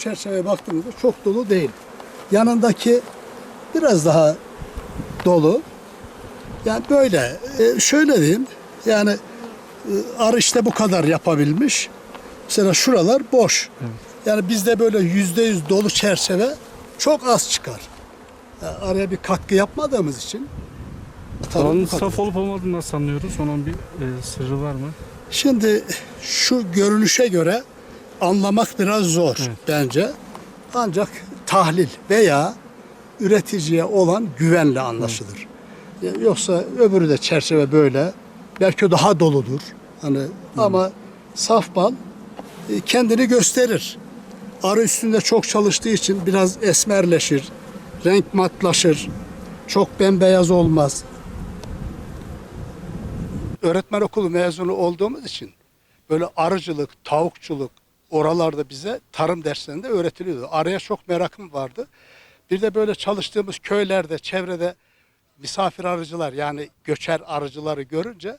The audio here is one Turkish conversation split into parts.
çerçeveye baktığımızda çok dolu değil. Yanındaki biraz daha dolu. Yani böyle. E, şöyle diyeyim. Yani e, arı işte bu kadar yapabilmiş. Mesela şuralar boş. Yani bizde böyle yüzde yüz dolu çerçeve çok az çıkar. Yani araya bir katkı yapmadığımız için. Doğanın saf olup olmadığını nasıl anlıyoruz? Onun bir e, sırrı var mı? Şimdi şu görünüşe göre anlamak biraz zor Evet. bence. Ancak tahlil veya üreticiye olan güvenle anlaşılır. Ya- Yoksa öbürü de çerçeve böyle. Belki daha doludur. Hani ama saf bal e, kendini gösterir. Arı üstünde çok çalıştığı için biraz esmerleşir. Renk matlaşır. Çok bembeyaz olmaz. öğretmen okulu mezunu olduğumuz için böyle arıcılık, tavukçuluk oralarda bize tarım derslerinde öğretiliyordu. Araya çok merakım vardı. Bir de böyle çalıştığımız köylerde, çevrede misafir arıcılar yani göçer arıcıları görünce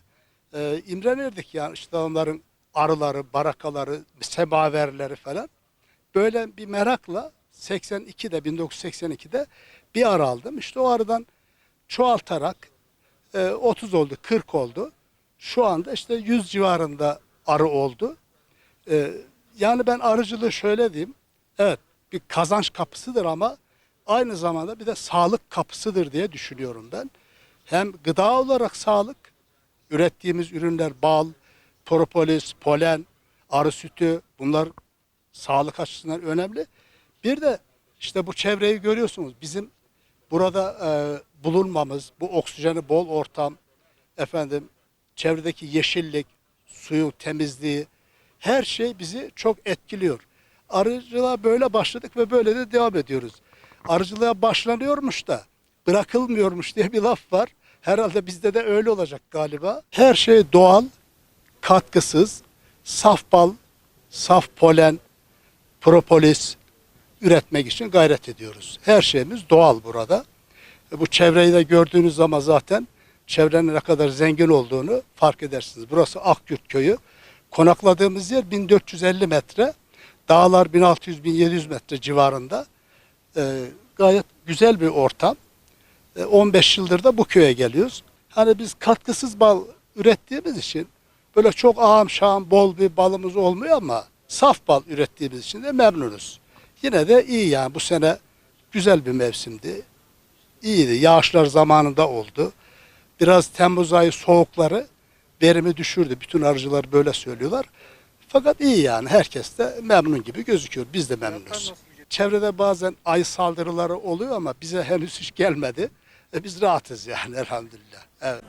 e, imrenirdik yani işte onların arıları, barakaları, semaverleri falan. Böyle bir merakla 82'de 1982'de bir arı aldım. İşte o arıdan çoğaltarak e, 30 oldu, 40 oldu. Şu anda işte 100 civarında arı oldu. E, yani ben arıcılığı şöyle diyeyim. Evet bir kazanç kapısıdır ama aynı zamanda bir de sağlık kapısıdır diye düşünüyorum ben. Hem gıda olarak sağlık, ürettiğimiz ürünler bal, propolis, polen, arı sütü bunlar sağlık açısından önemli. Bir de işte bu çevreyi görüyorsunuz. Bizim burada e, bulunmamız, bu oksijeni bol ortam, efendim çevredeki yeşillik, suyun temizliği, her şey bizi çok etkiliyor. Arıcılığa böyle başladık ve böyle de devam ediyoruz. Arıcılığa başlanıyormuş da bırakılmıyormuş diye bir laf var. Herhalde bizde de öyle olacak galiba. Her şey doğal, katkısız, saf bal, saf polen, propolis üretmek için gayret ediyoruz. Her şeyimiz doğal burada. E, Bu çevreyi de gördüğünüz zaman zaten çevrenin ne kadar zengin olduğunu fark edersiniz. Burası Akgürt köyü. Konakladığımız yer 1450 metre. Dağlar 1600-1700 metre civarında. E, gayet güzel bir ortam. E, 15 yıldır da bu köye geliyoruz. Hani biz katkısız bal ürettiğimiz için böyle çok ağam şahım bol bir balımız olmuyor ama saf bal ürettiğimiz için de memnunuz. Yine de iyi yani bu sene güzel bir mevsimdi. İyiydi. Yağışlar zamanında oldu. Biraz Temmuz ayı soğukları verimi düşürdü. Bütün arıcılar böyle söylüyorlar. Fakat iyi yani. Herkes de memnun gibi gözüküyor. Biz de memnunuz. Çevrede bazen ayı saldırıları oluyor ama bize henüz hiç gelmedi. E biz rahatız yani elhamdülillah. Evet.